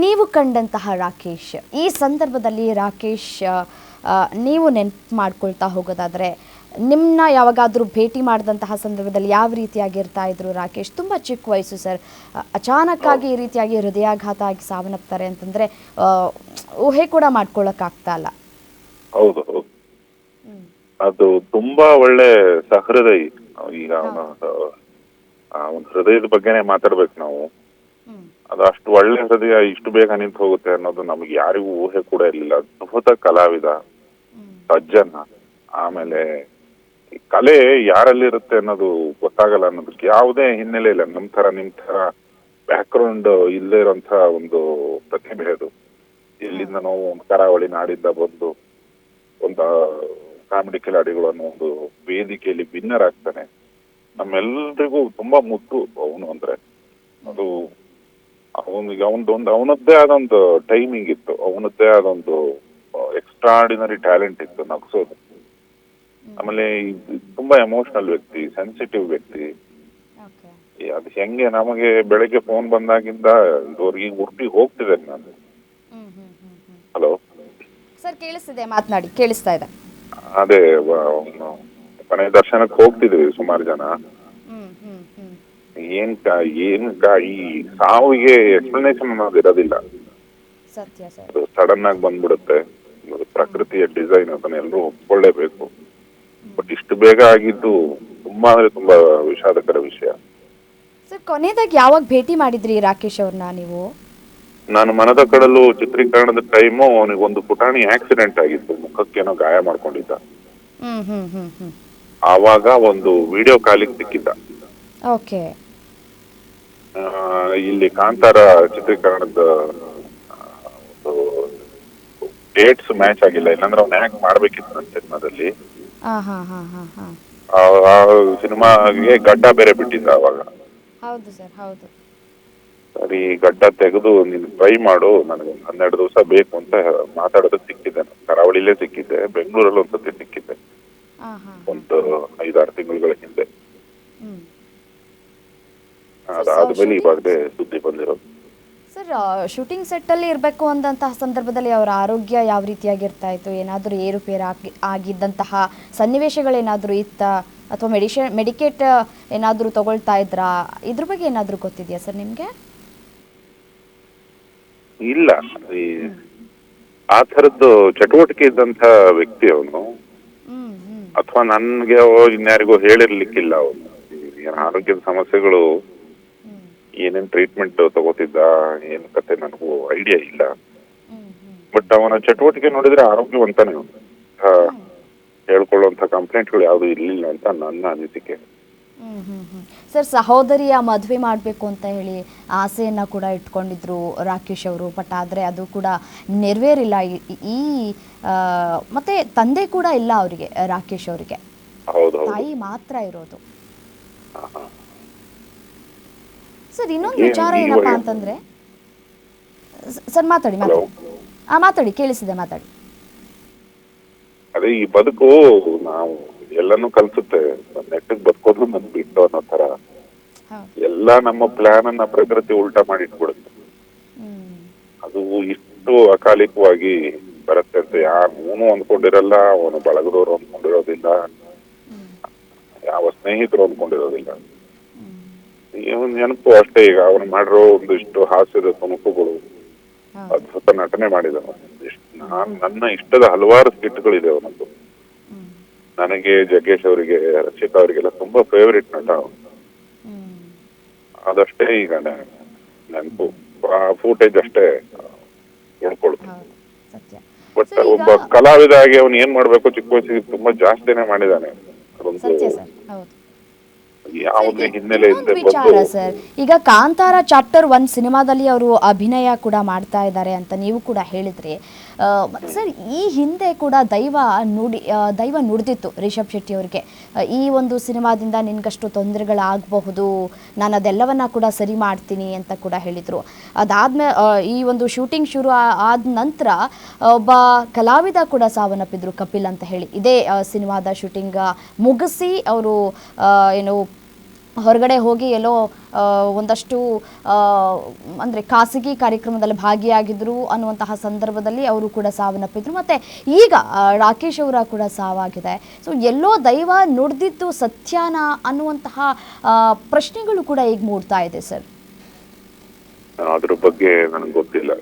ನೀವು ಕಂಡಂತಹ ರಾಕೇಶ್ ಈ ಸಂದರ್ಭದಲ್ಲಿ ರಾಕೇಶ್ ನೀವು ನೆನಪು ಮಾಡ್ಕೊಳ್ತಾ ಹೋಗೋದಾದ್ರೆ ನಿಮ್ಮನ್ನ ಯಾವಾಗಾದರೂ ಭೇಟಿ ಮಾಡಿದಂತಹ ಸಂದರ್ಭದಲ್ಲಿ ಯಾವ ರೀತಿಯಾಗಿರ್ತಾ ಇದ್ರು ರಾಕೇಶ್ ತುಂಬ ಚಿಕ್ಕ ವಯಸ್ಸು ಸರ್ ಅಚಾನಕ್ಕಾಗಿ ಈ ರೀತಿಯಾಗಿ ಹೃದಯಾಘಾತ ಆಗಿ ಸಾವನ್ನಪ್ತಾರೆ ಅಂತಂದರೆ ಊಹೆ ಕೂಡ ಮಾಡ್ಕೊಳ್ಳೋಕ್ಕಾಗ್ತಾ ಇಲ್ಲ ಹೌದು ಹೌದು ಅದು ತುಂಬಾ ಒಳ್ಳೆ ಸಹೃದಯಿ ಈಗ ಅವನ ಹೃದಯದ ಬಗ್ಗೆನೇ ಮಾತಾಡ್ಬೇಕು ನಾವು ಅದು ಅಷ್ಟು ಒಳ್ಳೆ ಹೃದಯ ಇಷ್ಟು ಬೇಗ ನಿಂತು ಹೋಗುತ್ತೆ ಅನ್ನೋದು ನಮ್ಗೆ ಯಾರಿಗೂ ಊಹೆ ಕೂಡ ಇರಲಿಲ್ಲ. ಅದ್ಭುತ ಕಲಾವಿದ, ಸಜ್ಜನ, ಆಮೇಲೆ ಕಲೆ ಯಾರಲ್ಲಿರುತ್ತೆ ಅನ್ನೋದು ಗೊತ್ತಾಗಲ್ಲ ಅನ್ನೋದಕ್ಕೆ ಯಾವುದೇ ಹಿನ್ನೆಲೆ ಇಲ್ಲ. ನಮ್ ತರ ನಿಮ್ ತರ ಬ್ಯಾಕ್ಗ್ರೌಂಡ್ ಇಲ್ಲದೆ ಇರೋಂಥ ಒಂದು ಪ್ರತಿಭೆ ಅದು. ಎಲ್ಲಿಂದನೋ ನಾವು ಕರಾವಳಿ ನಾಡಿಂದ ಬಂದು ಒಂದು ಕಾಮಿಡಿ ಕಿಲಾಡಿಗಳು ಅನ್ನೋ ಒಂದು ವೇದಿಕೆಯಲ್ಲಿ ವಿನ್ನರ್ ಆಗ್ತಾನೆ. ನಮ್ಮೆಲ್ರಿಗೂ ತುಂಬಾ ಮುದ್ದು ಅವನು ಅಂದ್ರೆ. ಅದು ಅವನಿಗೆ ಅವನದೊಂದು ಅವನದ್ದೇ ಆದೊಂದು ಟೈಮಿಂಗ್ ಇತ್ತು. ಅವನದ್ದೇ ಆದೊಂದು ಎಕ್ಸ್ಟ್ರಾಡಿನರಿ ಟ್ಯಾಲೆಂಟ್ ಇತ್ತು ನಗ್ಸೋದು. ಆಮೇಲೆ ತುಂಬಾ ಎಮೋಷನಲ್ ವ್ಯಕ್ತಿ ಸೆನ್ಸಿಟಿವ್ ವ್ಯಕ್ತಿ. ಅದು ಹೆಂಗೆ ನಮಗೆ ಬೆಳಗ್ಗೆ ಫೋನ್ ಬಂದಾಗಿಂದ ಇದುವರೆಗೆ ಉಡುಪಿ ಹೋಗ್ತಿದ್ದೇನೆ ನಾನು. ಹಲೋ? ಸರ್ ಕೇಳಿಸ್ತಿದೆ ಮಾತನಾಡಿ. ಕೇಳಿಸ್ತಾ ಇದೆ. ಅದೇ ಮನೆ ದರ್ಶನಕ್ಕೆ ಹೋಗ್ತಿದ್ವಿ ಸುಮಾರು ಜನ. ಏನ್ ಏನ್ ಈ ಸಾವಿಗೆ ಎಕ್ಸ್ಪ್ಲನೇಷನ್ ಅನ್ನೋದು ಇರೋದಿಲ್ಲ. ಸತ್ಯ ಸರ್. ಅದು ಸಡನ್ ಆಗಿ ಬಂದ್ಬಿಡುತ್ತೆ. ಪ್ರಕೃತಿಯ ಡಿಸೈನ್ ಅದನ್ನ ಎಲ್ಲರೂ ಒಪ್ಕೊಳ್ಳೇಬೇಕು. ಬಟ್ ಇಷ್ಟು ಬೇಗ ಆಗಿದ್ದು ತುಂಬಾ ಅಂದ್ರೆ ತುಂಬಾ ವಿಷಾದಕರ ವಿಷಯ. ಸರ್ ಕೊನೆಯದಾಗಿ ಯಾವಾಗ ಭೇಟಿ ಮಾಡಿದ್ರಿ ರಾಕೇಶ್ ಅವ್ರನ್ನ ನೀವು? ನಾನು ಮನದ ಕಡಲು ಚಿತ್ರೀಕರಣದ ಟೈಮು ಅವನಿಗೆ ಒಂದು ಪುಟಾಣಿ ಆಕ್ಸಿಡೆಂಟ್ ಆಗಿತ್ತು. ಮುಖಕ್ಕೇನೋ ಗಾಯ ಮಾಡ್ಕೊಂಡಿದ್ದ. ಆವಾಗ ಒಂದು ವಿಡಿಯೋ ಕಾಲಿಗೆ ಸಿಕ್ಕಿದ್ದ. ಓಕೆ. ಇಲ್ಲಿ ಕಾಂತಾರ ಚಿತ್ರೀಕರಣದ ಒಂದು ಡೇಟ್ಸ್ ಮ್ಯಾಚ್ ಆಗಿಲ್ಲ. ಇಲ್ಲಾಂದ್ರೆ ಅವ್ನ ಹ್ಯಾಕ್ ಮಾಡ್ಬೇಕಿತ್ತು ನನ್ನ ಸಿನಿಮಾದಲ್ಲಿ. ಆ ಸಿನಿಮಾಗೆ ಗಡ್ಡ ಬೇರೆ ಬಿಟ್ಟಿದ್ದ ಅವಾಗ. ಹೌದು ಸರ್ ಹೌದು. ಸರಿ ಗಡ್ಡ ತೆಗೆದು ನೀನು ಟ್ರೈ ಮಾಡು. ನನಗೆ ಹನ್ನೆರಡು ದಿವಸ ಬೇಕು ಅಂತ ಮಾತಾಡೋದಕ್ಕೆ ಸಿಕ್ಕಿದ್ದೆ ಕರಾವಳಿಲೇ ಸಿಕ್ಕಿದ್ದೆ ಬೆಂಗಳೂರಲ್ಲಿ ಒಂದ್ಸತಿ ಅದಾದ್ಮೇಲೆ ಇವಾಗಲೇ ಸುದ್ದಿ ಬಂದಿರೋದು. ಸರ್ ಶೂಟಿಂಗ್ ಸೆಟ್ಟಲ್ಲಿ ಇರಬೇಕು ಅಂದಂತಹ ಸಂದರ್ಭದಲ್ಲಿ ಅವರ ಆರೋಗ್ಯ ಯಾವ ರೀತಿಯಾಗಿರ್ತಾ ಇತ್ತು ಏನಾದರೂ ಏರುಪೇರು ಆಗಿ ಆಗಿದ್ದಂತಹ ಸನ್ನಿವೇಶಗಳೇನಾದರೂ ಇತ್ತ? ಅಥವಾ ಮೆಡಿಷನ್ ಮೆಡಿಕೇಟ್ ಏನಾದರೂ ತಗೊಳ್ತಾ ಇದ್ರಾ? ಇದ್ರ ಬಗ್ಗೆ ಏನಾದರೂ ಗೊತ್ತಿದೆಯಾ ಸರ್ ನಿಮಗೆ? ಇಲ್ಲ. ಈ ಆ ಥರದ್ದು ಚಟುವಟಿಕೆ ಇದ್ದಂತ ವ್ಯಕ್ತಿ ಅವನು. ಅಥವಾ ನನ್ಗೆ ಇನ್ಯಾರಿಗೂ ಹೇಳಿರ್ಲಿಕ್ಕಿಲ್ಲ ಅವನು. ಏನ್ ಆರೋಗ್ಯದ ಸಮಸ್ಯೆಗಳು ಏನೇನ್ ಟ್ರೀಟ್ಮೆಂಟ್ ತಗೋತಿದ್ದ ಏನ್ ಕತೆ ನನಗೂ ಐಡಿಯಾ ಇಲ್ಲ. ಬಟ್ ಅವನ ಚಟುವಟಿಕೆ ನೋಡಿದ್ರೆ ಆರೋಗ್ಯವಂತಾನೆ ಹೇಳ್ಕೊಳ್ಳುವಂತ ಕಂಪ್ಲೇಂಟ್ಗಳು ಯಾವುದು ಇರ್ಲಿಲ್ಲ ಅಂತ ನನ್ನ ಅನಿಸಿಕೆ. ಹ್ಮ್ ಹ್ಮ್ ಹ್ಮ್ ಸರ್ ಸಹೋದರಿಯ ಮದುವೆ ಮಾಡಬೇಕು ಅಂತ ಹೇಳಿ ಆಸೆಯನ್ನ ಕೂಡ ಇಟ್ಕೊಂಡಿದ್ರು ರಾಕೇಶ್ ಅವರು. ಬಟ್ ಆದರೆ ಅದು ಕೂಡ ನೆರವೇರಿಲ್ಲ. ಈ- ಮತ್ತೆ ತಂದೆ ಕೂಡ ಇಲ್ಲ ಅವರಿಗೆ ರಾಕೇಶ್ ಅವರಿಗೆ. ತಾಯಿ ಮಾತ್ರ ಇರೋದು. ಸರ್ ಇನ್ನೊಂದು ವಿಚಾರ ಏನಪ್ಪಾ ಅಂತಂದ್ರೆ ಸರ್ ಮಾತಾಡಿ? ಮಾತಾಡಿ. ಆ ಮಾತಾಡಿ ಕೇಳಿಸಿದೆ ಮಾತಾಡಿ. ಅದೇ ಈ ಬದುಕು ನಾವು ಎಲ್ಲಾನು ಕಲ್ಸುತ್ತೆ. ನೆಟ್ಟಗ್ ಬದುಕೋದು ನನ್ ಬಿಟ್ಟು ಅನ್ನೋ ತರ ಎಲ್ಲಾ ನಮ್ಮ ಪ್ಲಾನ್ ಅನ್ನ ಪ್ರಕೃತಿ ಉಲ್ಟಾ ಮಾಡಿ ಇಟ್ಬಿಡುತ್ತೆ ಅದು ಇಷ್ಟು ಅಕಾಲಿಕವಾಗಿ ಬರುತ್ತೆ ಅಂತ ಯಾರು ಅಂದ್ಕೊಂಡಿರಲ್ಲ ಅವನು ಬಳಗದವ್ರು ಅಂದ್ಕೊಂಡಿರೋದಿಲ್ಲ ಯಾವ ಸ್ನೇಹಿತರು ಅಂದ್ಕೊಂಡಿರೋದಿಲ್ಲ ನೆನಪು ಅಷ್ಟೇ ಈಗ ಅವನು ಮಾಡಿರೋ ಒಂದಿಷ್ಟು ಹಾಸ್ಯದ ತುಣುಕುಗಳು. ಅದ್ಭುತ ನಟನೆ ಮಾಡಿದನು ನಾನ್ ನನ್ನ ಇಷ್ಟದ ಹಲವಾರು ಸ್ಕಿಟ್ಗಳಿದೆ ಅವನದ್ದು. ನನಗೆ ಜಗ್ಗೇಶ್ ಅವರಿಗೆ ರಕ್ಷಿತಾ ಅವರಿಗೆಲ್ಲ ತುಂಬಾ ಫೇವರಿಟ್ ನಟ ಅವನು. ಅದಷ್ಟೇ ಈಗ ನೆನಪು. ಆ ಫೂಟೇಜ್ ಅಷ್ಟೇ ಉಳ್ಕೊಳ್ತು ಬಟ್ ಒಬ್ಬ ಕಲಾವಿದ ಆಗಿ ಅವನು ಏನ್ ಮಾಡ್ಬೇಕು ಚಿಕ್ಕ ವಯಸ್ಸಿಗೆ ತುಂಬಾ ಜಾಸ್ತಿನೇ ಮಾಡಿದಾನೆ. ಅದೊಂದು ಯಾವುದೇ ಹಿನ್ನೆಲೆ ಇನ್ನೊಂದು ಇಲ್ಲದೆ ವಿಚಾರ ಬಂದು ಸರ್ ಈಗ ಕಾಂತಾರ ಚಾಪ್ಟರ್ ಒನ್ ಸಿನಿಮಾದಲ್ಲಿ ಅವರು ಅಭಿನಯ ಕೂಡ ಮಾಡ್ತಾ ಇದ್ದಾರೆ ಅಂತ ನೀವು ಕೂಡ ಹೇಳಿದ್ರಿ. ಆ, ಮತ್ತೆ ಸರ್ ಈ ಹಿಂದೆ ಕೂಡ ದೈವ ನುಡಿ ಆ, ದೈವ ನುಡಿದಿತ್ತು ರಿಷಬ್ ಶೆಟ್ಟಿ ಅವರಿಗೆ. ಆ, ಈ ಒಂದು ಸಿನಿಮಾದಿಂದ ನಿನ್ಗಷ್ಟು ತೊಂದರೆಗಳಾಗಬಹುದು ನಾನು ಅದೆಲ್ಲವನ್ನ ಕೂಡ ಸರಿ ಮಾಡ್ತೀನಿ ಅಂತ ಕೂಡ ಹೇಳಿದ್ರು. ಅದಾದ್ಮೇಲೆ ಈ ಒಂದು ಶೂಟಿಂಗ್ ಶುರು ಆ- ಆದ ನಂತರ ಒಬ್ಬ ಕಲಾವಿದ ಕೂಡ ಸಾವನ್ನಪ್ಪಿದ್ರು ಕಪಿಲ್ ಅಂತ ಹೇಳಿ. ಇದೇ ಆ, ಸಿನಿಮಾದ ಶೂಟಿಂಗ್ ಮುಗಿಸಿ ಅವರು ಏನು ಹೊರಗಡೆ ಹೋಗಿ ಎಲ್ಲೋ ಒಂದಷ್ಟು ಅಂದರೆ ಖಾಸಗಿ ಕಾರ್ಯಕ್ರಮದಲ್ಲಿ ಭಾಗಿಯಾಗಿದ್ರು ಅನ್ನುವಂತಹ ಸಂದರ್ಭದಲ್ಲಿ ಅವರು ಕೂಡ ಸಾವನ್ನಪ್ಪಿದ್ರು. ಮತ್ತೆ ಈಗ ರಾಕೇಶ್ ಅವರ ಕೂಡ ಸಾವಾಗಿದೆ. ಸೊ ಎಲ್ಲೋ ದೈವ ನುಡಿದಿದ್ದು ಸತ್ಯಾನ ಅನ್ನುವಂತಹ ಪ್ರಶ್ನೆಗಳು ಕೂಡ ಈಗ ಮೂಡ್ತಾ ಇದೆ, ಸರ್. ಅದ್ರ ಬಗ್ಗೆ ನನಗೆ ಗೊತ್ತಿಲ್ಲ.